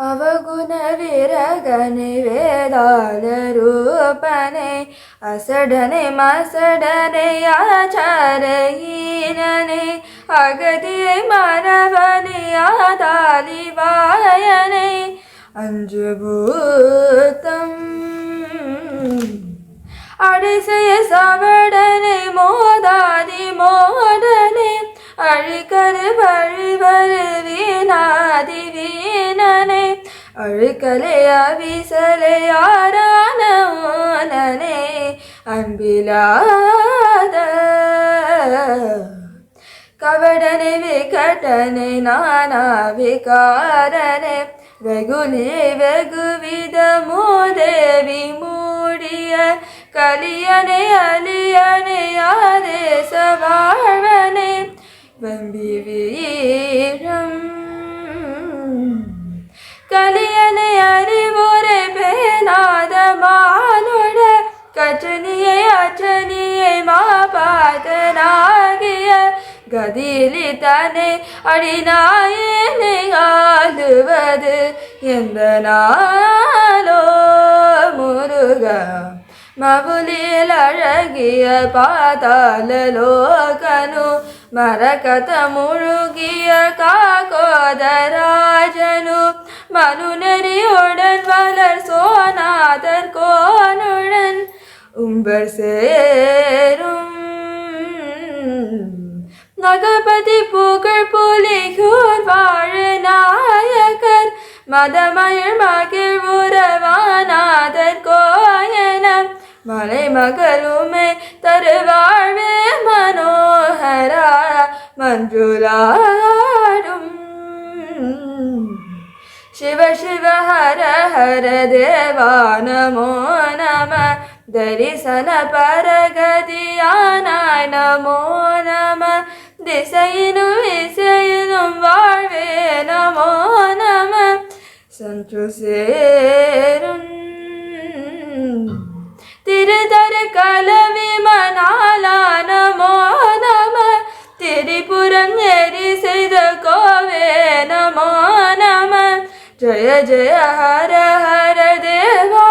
അവഗുണവിരകനെ വേദാലരൂപനെ അസടനെ മസടനയാചാരയീനനെ അഗതി മനവനിയാതാലിവായനെ അഞ്ജുഭൂതം അടിസയ സവടനെ മോദാതി മോദനെ അഴിക്കരു അഴുക്കലയ അമ്പിലാത കവടന കവടനെ വികടനെ നാനാ വികാരനെ വെകുലേ വെകുവിധ മോദേവി മൂടിയ കലിയനെ അലിയനെ ആരേ സവാഴനെ വെമ്പിവിയേ கலியனை அறிவோரை பேனாத மானுட கற்றனியை அற்றனியை மாபாதனாகிய கதிலி தன்னை அடிநாயனை ஆளுவது எந்த நாளோ முருக. மபுலில் அழகிய பாதாள லோகனு மரகத முழுகிய காகோதராஜனு மனுநெறியுடன் வளர் சோனாதர் கோனுடன் உம்பர் சேரும் நகபதி புகழ் புலிகூர் வாழ நாயகர் மதமயர் மகிழ் உறவானாதர் கோயனம். மலை மகளுமே മഞ്ജുലാരും ശിവ ശിവ ഹര ഹര ദേവാനമോ നമ. ദരിസന പരഗതിയാനായ നമോ നമ. ദിശയിനും വിശയിനും വാഴവേ നമോ നമ. സന്തുസേ പുരങ്ങേരി ചെയ്ത കോവേ നമോ നമ ജയ ജയ ഹര ഹര ദേവാസുരാധിപൻ.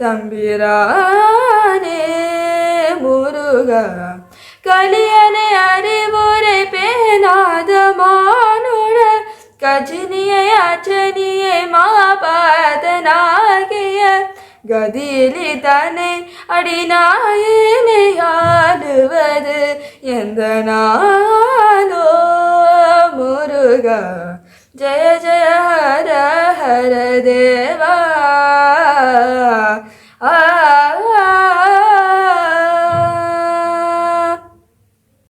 തമ്പിരാനേ മുരുക. കലിയനെ അറിവുരെ പേനാദ മാനുഴ കജനിയ യാചനിയ മാപാതനാകിയ. ഗതിയിലി തന്നെ അടിനായനയാ எந்த நாளோ முருகா ஜெய ஜெய ஹர ஹர தேவா ஆ